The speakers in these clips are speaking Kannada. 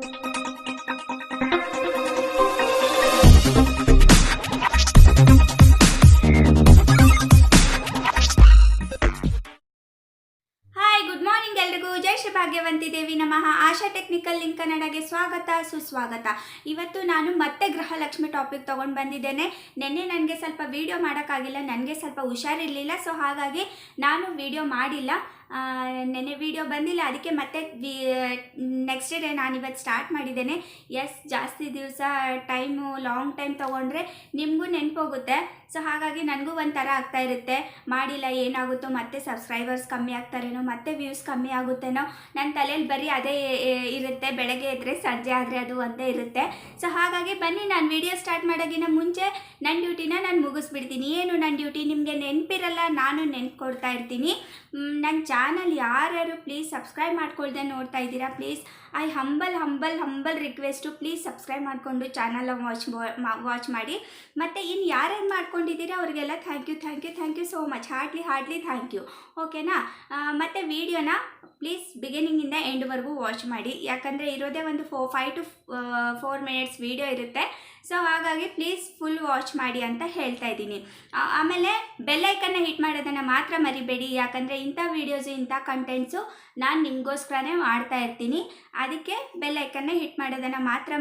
Thank you. ಎಲ್ರಿಗೂ ಜೈ ಶ್ರೀ ಭಾಗ್ಯವಂತಿ ದೇವಿ ನಮಃ. ಆಶಾ ಟೆಕ್ನಿಕಲ್ ಲಿಂಕ್ ಕನ್ನಡಗೆ ಸ್ವಾಗತ, ಸುಸ್ವಾಗತ. ಇವತ್ತು ನಾನು ಮತ್ತೆ ಗೃಹಲಕ್ಷ್ಮಿ ಟಾಪಿಕ್ ತೊಗೊಂಡು ಬಂದಿದ್ದೇನೆ. ನಿನ್ನೆ ನನಗೆ ಸ್ವಲ್ಪ ವಿಡಿಯೋ ಮಾಡೋಕ್ಕಾಗಿಲ್ಲ, ನನಗೆ ಸ್ವಲ್ಪ ಹುಷಾರಿರಲಿಲ್ಲ, ಸೊ ಹಾಗಾಗಿ ನಾನು ವಿಡಿಯೋ ಮಾಡಿಲ್ಲ. ನೆನೆ ವಿಡಿಯೋ ಬಂದಿಲ್ಲ, ಅದಕ್ಕೆ ಮತ್ತೆ ನೆಕ್ಸ್ಟ್ ಡೇ ನಾನು ಇವತ್ತು ಸ್ಟಾರ್ಟ್ ಮಾಡಿದ್ದೇನೆ. ಎಸ್, ಜಾಸ್ತಿ ದಿವಸ ಟೈಮು, ಲಾಂಗ್ ಟೈಮ್ ತೊಗೊಂಡ್ರೆ ನಿಮಗೂ ನೆನಪೋಗುತ್ತೆ. ಸೊ ಹಾಗಾಗಿ ನನಗೂ ಒಂಥರ ಆಗ್ತಾ ಇರುತ್ತೆ. ಮಾಡಿಲ್ಲ ಏನಾಗುತ್ತೋ ಮತ್ತೆ ಸಬ್ಸ್ಕ್ರೈಬರ್ಸ್ ಕಮ್ಮಿ ಆಗ್ತಾರೇನೋ, ಮತ್ತೆ ವ್ಯೂಸ್ ಕಮ್ಮಿ ಆಗುತ್ತೇನೋ ನನ್ನ ತಲೆಯಲ್ಲಿ ಬರೀ ಅದೇ ಇರುತ್ತೆ. ಬೆಳಗ್ಗೆ ಇದ್ದರೆ ಸಂಜೆ ಆದರೆ ಅದು ಒಂದೇ ಇರುತ್ತೆ. ಸೊ ಹಾಗಾಗಿ ಬನ್ನಿ, ನಾನು ವಿಡಿಯೋ ಸ್ಟಾರ್ಟ್ ಮಾಡೋಕ್ಕಿಂತ ಮುಂಚೆ ನನ್ನ ಡ್ಯೂಟಿನ ನಾನು ಮುಗಿಸ್ಬಿಡ್ತೀನಿ. ಏನು ನನ್ನ ಡ್ಯೂಟಿ ನಿಮಗೆ ನೆನಪಿರಲ್ಲ, ನಾನು ನೆನ್ಪು ಕೊಡ್ತಾ ಇರ್ತೀನಿ ನನ್ನ ಚಾನಲ್ ಯಾರ್ಯಾರು ಪ್ಲೀಸ್ ಸಬ್ಸ್ಕ್ರೈಬ್ ಮಾಡ್ಕೊಳ್ದೆ ನೋಡ್ತಾ ಇದ್ದೀರಾ? Please I humble humble humble request please subscribe ಮಾಡಿಕೊಂಡು ಚಾನಲ್ ವಾಚ್ ವಾಚ್ ಮಾಡಿ. ಮತ್ತು ಇನ್ನು ಯಾರ್ಯಾರು ಮಾಡ್ಕೊಂಡಿದ್ದೀರಾ ಅವರಿಗೆಲ್ಲ thank you thank you thank you so much hardly hardly thank you ಓಕೆನಾ ಮತ್ತು ವೀಡಿಯೋನ ಪ್ಲೀಸ್ ಬಿಗಿನಿಂಗಿಂದ ಎಂಡ್ವರೆಗೂ ವಾಚ್ ಮಾಡಿ. ಯಾಕಂದರೆ ಇರೋದೇ ಒಂದು four five to four minutes video ಇರುತ್ತೆ. ಸೊ ಹಾಗಾಗಿ ಪ್ಲೀಸ್ ಫುಲ್ ವಾಚ್ ಮಾಡಿ ಅಂತ ಹೇಳ್ತಾ ಇದ್ದೀನಿ. ಆಮೇಲೆ ಬೆಲ್ಲೈಕನ್ನ ಹಿಟ್ ಮಾಡೋದನ್ನು ಮಾತ್ರ ಮರಿಬೇಡಿ. ಯಾಕಂದರೆ ಇಂಥ ವೀಡಿಯೋಸು ಇಂಥ ಕಂಟೆಂಟ್ಸು ನಾನು ನಿಮಗೋಸ್ಕರನೇ ಮಾಡ್ತಾ ಇರ್ತೀನಿ. ಅದಕ್ಕೆ ಬೆಲ್ಲೈಕನ್ನ ಹಿಟ್ ಮಾಡೋದನ್ನು ಮಾತ್ರ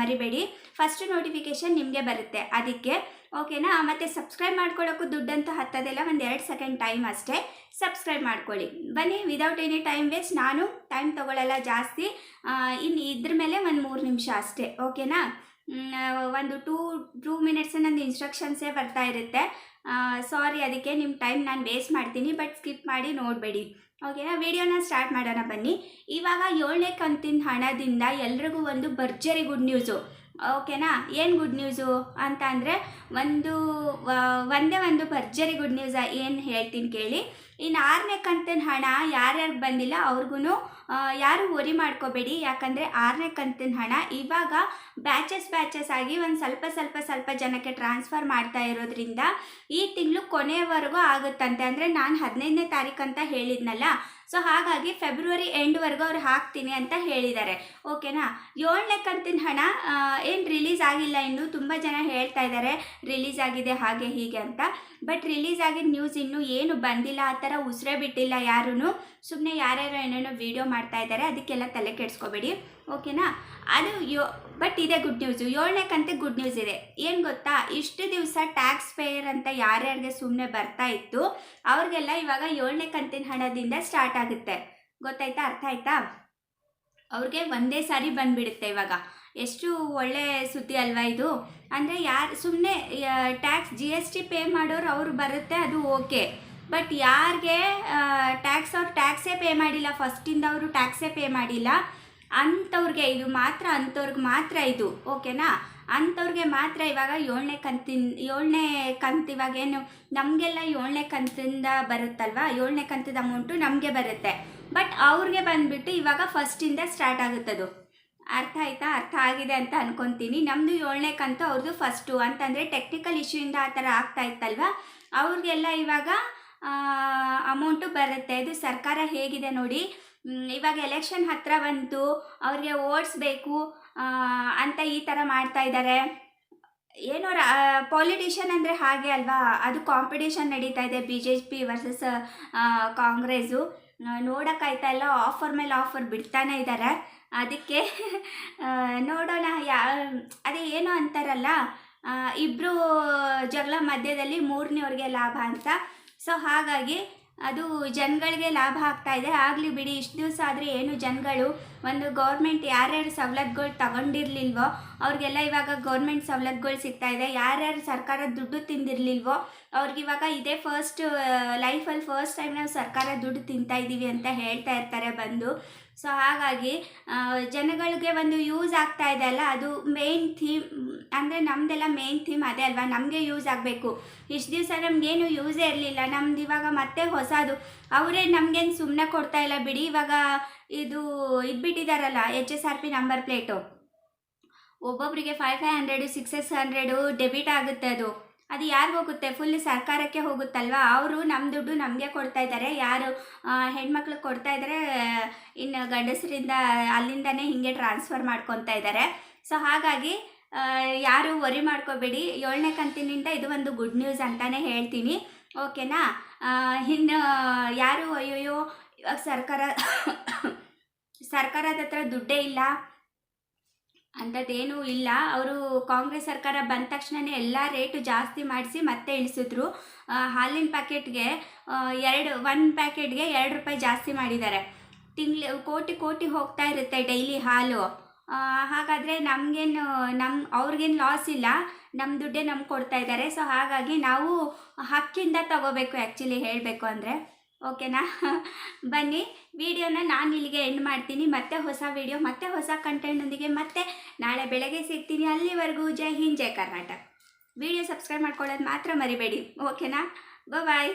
ಮರಿಬೇಡಿ. ಫಸ್ಟ್ ನೋಟಿಫಿಕೇಷನ್ ನಿಮಗೆ ಬರುತ್ತೆ. ಅದಕ್ಕೆ ಓಕೆನಾ? ಮತ್ತು ಸಬ್ಸ್ಕ್ರೈಬ್ ಮಾಡ್ಕೊಳ್ಳೋಕ್ಕೂ ದುಡ್ಡಂತೂ ಹತ್ತೋದಿಲ್ಲ, ಒಂದು ಎರಡು ಸೆಕೆಂಡ್ ಟೈಮ್ ಅಷ್ಟೇ ಸಬ್ಸ್ಕ್ರೈಬ್ ಮಾಡ್ಕೊಳ್ಳಿ. ಬನ್ನಿ ವಿದೌಟ್ ಎನಿ ಟೈಮ್ ವೇಸ್ಟ್ ನಾನು ಟೈಮ್ ತೊಗೊಳ್ಳಲ್ಲ ಜಾಸ್ತಿ. ಇನ್ನು ಇದ್ರ ಮೇಲೆ ಒಂದು ಮೂರು ನಿಮಿಷ ಅಷ್ಟೇ, ಓಕೆನಾ? ಒಂದು ಟೂ ಟೂ ಮಿನಿಟ್ಸ್ ನಂದು ಇನ್ಸ್ಟ್ರಕ್ಷನ್ಸೇ ಬರ್ತಾ ಇರುತ್ತೆ. ಸಾರಿ ಅದಕ್ಕೆ ನಿಮ್ಮ ಟೈಮ್ ನಾನು ವೇಸ್ಟ್ ಮಾಡ್ತೀನಿ ಬಟ್ ಸ್ಕಿಪ್ ಮಾಡಿ ನೋಡಬೇಡಿ. ಓಕೆನಾ? ವಿಡಿಯೋನ ಸ್ಟಾರ್ಟ್ ಮಾಡೋಣ ಬನ್ನಿ. ಇವಾಗ ಏಳನೇ ಕಂತಿನ ಹಣದಿಂದ ಎಲ್ರಿಗೂ ಒಂದು ಭರ್ಜರಿ ಗುಡ್ ನ್ಯೂಸು ಓಕೆನಾ? ಏನು ಗುಡ್ ನ್ಯೂಸು ಅಂತ ಅಂದರೆ ಒಂದು ಒಂದೇ ಒಂದು ಭರ್ಜರಿ ಗುಡ್ ನ್ಯೂಸ ಏನು ಹೇಳ್ತೀನಿ ಕೇಳಿ. ಇನ್ನು ಆರನೇ ಕಂತಿನ ಹಣ ಯಾರ್ಯಾರು ಬಂದಿಲ್ಲ ಅವ್ರಿಗೂ ಯಾರು ಒರಿ ಮಾಡ್ಕೋಬೇಡಿ. ಯಾಕಂದರೆ ಆರನೇ ಕಂತಿನ ಹಣ ಇವಾಗ ಬ್ಯಾಚಸ್ ಬ್ಯಾಚಸ್ ಆಗಿ ಒಂದು ಸ್ವಲ್ಪ ಸ್ವಲ್ಪ ಸ್ವಲ್ಪ ಜನಕ್ಕೆ ಟ್ರಾನ್ಸ್ಫರ್ ಮಾಡ್ತಾ ಇರೋದ್ರಿಂದ ಈ ತಿಂಗಳು ಕೊನೆಯವರೆಗೂ ಆಗುತ್ತಂತೆ. ಅಂದರೆ ನಾನು ಹದಿನೈದನೇ ತಾರೀಕು ಅಂತ ಹೇಳಿದ್ನಲ್ಲ, ಸೊ ಹಾಗಾಗಿ ಫೆಬ್ರವರಿ ಎಂಡ್ವರೆಗೂ ಅವ್ರು ಹಾಕ್ತೀನಿ ಅಂತ ಹೇಳಿದ್ದಾರೆ ಓಕೆನಾ? ಏಳನೇ ಕಂತಿನ ಹಣ ಏನು ರಿಲೀಸ್ ಆಗಿಲ್ಲ ಇನ್ನು. ತುಂಬ ಜನ ಹೇಳ್ತಾ ಇದ್ದಾರೆ ರಿಲೀಸ್ ಆಗಿದೆ ಹಾಗೆ ಹೀಗೆ ಅಂತ. ಬಟ್ ರಿಲೀಸ್ ಆಗಿದ್ದ ನ್ಯೂಸ್ ಇನ್ನೂ ಏನು ಬಂದಿಲ್ಲ. ಆ ಉಸಿರೇ ಬಿಟ್ಟಿಲ್ಲ ಯಾರೂ ಸುಮ್ಮನೆ ಯಾರ್ಯಾರು ಏನೇನೋ ವೀಡಿಯೋ ಮಾಡ್ತಾ ಇದ್ದಾರೆ ಅದಕ್ಕೆಲ್ಲ ತಲೆ ಕೆಡಿಸ್ಕೋಬೇಡಿ. ಓಕೆನಾ? ಅದು ಯೋ ಬಟ್ ಇದೆ ಗುಡ್ ನ್ಯೂಸು ಏಳನೇ ಕಂತೆ ಗುಡ್ ನ್ಯೂಸ್ ಇದೆ. ಏನು ಗೊತ್ತಾ? ಇಷ್ಟು ದಿವಸ ಟ್ಯಾಕ್ಸ್ ಪೇಯರ್ ಅಂತ ಯಾರ್ಯಾರಿಗೆ ಸುಮ್ಮನೆ ಬರ್ತಾ ಇತ್ತು, ಅವ್ರಿಗೆಲ್ಲ ಇವಾಗ ಏಳನೇ ಕಂತಿನ ಹಣದಿಂದ ಸ್ಟಾರ್ಟ್ ಆಗುತ್ತೆ. ಗೊತ್ತಾಯ್ತಾ? ಅರ್ಥ ಆಯ್ತಾ? ಅವ್ರಿಗೆ ಒಂದೇ ಸಾರಿ ಬಂದುಬಿಡುತ್ತೆ ಇವಾಗ. ಎಷ್ಟು ಒಳ್ಳೆ ಸುದ್ದಿ ಅಲ್ವಾ ಇದು? ಅಂದರೆ ಯಾರು ಸುಮ್ಮನೆ tax G S T pay ಮಾಡೋರು ಅವ್ರು ಬರುತ್ತೆ, ಅದು ಓಕೆ ಬಟ್ ಯಾರಿಗೆ ಟ್ಯಾಕ್ಸ್ ಅವ್ರು ಟ್ಯಾಕ್ಸೇ ಪೇ ಮಾಡಿಲ್ಲ ಫಸ್ಟಿಂದ ಅವರು ಟ್ಯಾಕ್ಸೇ ಪೇ ಮಾಡಿಲ್ಲ, ಅಂಥವ್ರಿಗೆ ಇದು ಮಾತ್ರ, ಅಂಥವ್ರಿಗೆ ಮಾತ್ರ ಇದು ಓಕೆನಾ ಅಂಥವ್ರಿಗೆ ಮಾತ್ರ ಇವಾಗ ಏಳನೇ ಕಂತಿನ, ಏಳನೇ ಕಂತು ಇವಾಗ ಏನು, ನಮಗೆಲ್ಲ ಏಳನೇ ಕಂತಿಂದ ಬರುತ್ತಲ್ವಾ? ಏಳನೇ ಕಂತದ ಅಮೌಂಟು ನಮಗೆ ಬರುತ್ತೆ. ಬಟ್ ಅವ್ರಿಗೆ ಬಂದುಬಿಟ್ಟು ಇವಾಗ ಫಸ್ಟಿಂದ ಸ್ಟಾರ್ಟ್ ಆಗುತ್ತದು. ಅರ್ಥ ಆಯ್ತಾ? ಅರ್ಥ ಆಗಿದೆ ಅಂತ ಅನ್ಕೊತೀನಿ. ನಮ್ಮದು ಏಳನೇ ಕಂತು ಅವ್ರದ್ದು ಫಸ್ಟು ಅಂತಂದರೆ ಟೆಕ್ನಿಕಲ್ ಇಶ್ಯೂಯಿಂದ ಆ ಥರ ಆಗ್ತಾ ಇತ್ತಲ್ವ? ಅವ್ರಿಗೆಲ್ಲ ಇವಾಗ ಅಮೌಂಟು ಬರುತ್ತೆ. ಇದು ಸರ್ಕಾರ ಹೇಗಿದೆ ನೋಡಿ. ಇವಾಗ ಎಲೆಕ್ಷನ್ ಹತ್ರ ಬಂತು. ಅವ್ರಿಗೆ ಓಡಿಸ್ಬೇಕು ಅಂತ ಈ ಥರ ಮಾಡ್ತಾ ಇದ್ದಾರೆ. ಏನೋ ಪಾಲಿಟಿಷಿಯನ್ ಅಂದರೆ ಹಾಗೆ ಅಲ್ವಾ? ಅದು ಕಾಂಪಿಟೇಷನ್ ನಡೀತಾ ಇದೆ. B J P versus Congress ನೋಡೋಕ್ಕಾಯ್ತಾ ಇಲ್ಲ ಆಫರ್ ಮೇಲೆ ಆಫರ್ ಬಿಡ್ತಾನೆ ಇದ್ದಾರೆ ಅದಕ್ಕೆ ನೋಡೋಣ. ಯಾ, ಅದೇ ಏನೋ ಅಂತಾರಲ್ಲ? ಇಬ್ಬರು ಜಗಳ ಮಧ್ಯದಲ್ಲಿ ಮೂರನೇವ್ರಿಗೆ ಲಾಭ ಅಂತ. ಸೊ ಹಾಗಾಗಿ ಅದು ಜನಗಳಿಗೆ ಲಾಭ ಆಗ್ತಾ ಇದೆ. ಆಗಲಿ ಬಿಡಿ, ಇಷ್ಟು ದಿವಸ ಆದರೆ ಏನು ಜನಗಳು ಒಂದು ಗೌರ್ಮೆಂಟ್ ಯಾರ್ಯಾರು ಸವಲತ್ತುಗಳು ತಗೊಂಡಿರ್ಲಿಲ್ವೋ, ಅವ್ರಿಗೆಲ್ಲ ಇವಾಗ ಗೌರ್ಮೆಂಟ್ ಸವಲತ್ತುಗಳು ಸಿಗ್ತಾ ಇದೆ. ಯಾರ್ಯಾರು ಸರ್ಕಾರ ದುಡ್ಡು ತಿಂದಿರಲಿಲ್ವೋ ಅವ್ರಿಗಿವಾಗ ಇದೇ ಫಸ್ಟ್ ಲೈಫಲ್ಲಿ ಫಸ್ಟ್ ಟೈಮ್ ನಾವು ಸರ್ಕಾರ ದುಡ್ಡು ತಿಂತಾ ಇದ್ದೀವಿ ಅಂತ ಹೇಳ್ತಾ ಇರ್ತಾರೆ ಬಂದು. ಸೊ ಹಾಗಾಗಿ ಜನಗಳಿಗೆ ಒಂದು ಯೂಸ್ ಆಗ್ತಾ ಇದೆ ಅಲ್ಲ, ಅದು ಮೇನ್ ಥೀಮ್ ಅಂದರೆ ನಮ್ಮದೆಲ್ಲ ಮೇನ್ ಥೀಮ್ ಅದೇ ಅಲ್ವಾ? ನಮಗೆ ಯೂಸ್ ಆಗಬೇಕು. ಇಷ್ಟು ದಿವಸ ನಮಗೇನು ಯೂಸೇ ಇರಲಿಲ್ಲ. ನಮ್ದು ಇವಾಗ ಮತ್ತೆ ಹೊಸದು. ಅವರೇ ನಮಗೇನು ಸುಮ್ಮನೆ ಕೊಡ್ತಾ ಇಲ್ಲ ಬಿಡಿ. ಇವಾಗ ಇದು ಇದ್ಬಿಟ್ಟಿದಾರಲ್ಲ H S R P number plate ಒಬ್ಬೊಬ್ಬರಿಗೆ five five hundred six six hundred debit ಆಗುತ್ತೆ ಅದು. ಅದು ಯಾರು ಹೋಗುತ್ತೆ? ಫುಲ್ ಸರ್ಕಾರಕ್ಕೆ ಹೋಗುತ್ತಲ್ವಾ? ಅವರು ನಮ್ಮ ದುಡ್ಡು ನಮಗೆ ಕೊಡ್ತಾ ಇದ್ದಾರೆ. ಯಾರು ಹೆಣ್ಮಕ್ಳಿಗೆ ಕೊಡ್ತಾ ಇದ್ದಾರೆ ಇನ್ನು ಗಂಡಸರಿಂದ ಅಲ್ಲಿಂದನೇ ಹಿಂಗೆ ಟ್ರಾನ್ಸ್ಫರ್ ಮಾಡ್ಕೊತಾ ಇದ್ದಾರೆ. ಸೊ ಹಾಗಾಗಿ ಯಾರು ವರಿ ಮಾಡ್ಕೋಬೇಡಿ. ಏಳನೇ ಕಂತಿನಿಂದ ಇದು ಒಂದು ಗುಡ್ ನ್ಯೂಸ್ ಅಂತಲೇ ಹೇಳ್ತೀನಿ. ಓಕೆನಾ ಇನ್ನು ಯಾರು, ಅಯ್ಯೋಯ್ಯೋ, ಸರ್ಕಾರ, ಸರ್ಕಾರದ ಹತ್ರ ದುಡ್ಡೇ ಇಲ್ಲ. ಅಂಥದ್ದೇನೂ ಇಲ್ಲ. ಅವರು ಕಾಂಗ್ರೆಸ್ ಸರ್ಕಾರ ಬಂದ ತಕ್ಷಣವೇ ಎಲ್ಲ ರೇಟು ಜಾಸ್ತಿ ಮಾಡಿಸಿ ಮತ್ತೆ ಇಳಿಸಿದ್ರು. ಹಾಲಿನ ಪ್ಯಾಕೆಟ್ಗೆ ಎರಡು ಒನ್ ಪ್ಯಾಕೆಟ್ಗೆ ಎರಡು ರೂಪಾಯಿ ಜಾಸ್ತಿ ಮಾಡಿದ್ದಾರೆ. ತಿಂಗ್ಳು, ಕೋಟಿ ಕೋಟಿ ಹೋಗ್ತಾ ಇರುತ್ತೆ ಡೈಲಿ ಹಾಲು. ಹಾಗಾದರೆ ನಮಗೇನು ನಮ್ಮ ಅವ್ರಿಗೇನು ಲಾಸ್ ಇಲ್ಲ. ನಮ್ಮ ದುಡ್ಡೇ ನಮ್ಗೆ ಕೊಡ್ತಾ ಇದ್ದಾರೆ. ಸೊ ಹಾಗಾಗಿ ನಾವು ಹಕ್ಕಿಂದ ತಗೋಬೇಕು ಆ್ಯಕ್ಚುಲಿ ಹೇಳಬೇಕು ಅಂದರೆ. ಓಕೆನಾ? ಬನ್ನಿ, ವಿಡಿಯೋನ ನಾನು ಇಲ್ಲಿಗೆ ಎಂಡ್ ಮಾಡ್ತೀನಿ. ಮತ್ತೆ ಹೊಸ ವಿಡಿಯೋ, ಮತ್ತೆ ಹೊಸ ಕಂಟೆಂಟ್ನೊಂದಿಗೆ ಮತ್ತೆ ನಾಳೆ ಬೆಳಗ್ಗೆ ಸಿಗ್ತೀನಿ. ಅಲ್ಲಿವರೆಗೂ ಜೈ ಹಿಂದ್, ಜೈ ಕರ್ನಾಟಕ. ವಿಡಿಯೋ ಸಬ್ಸ್ಕ್ರೈಬ್ ಮಾಡ್ಕೊಳ್ಳೋದು ಮಾತ್ರ ಮರಿಬೇಡಿ. ಓಕೆನಾ? ಬಾಯ್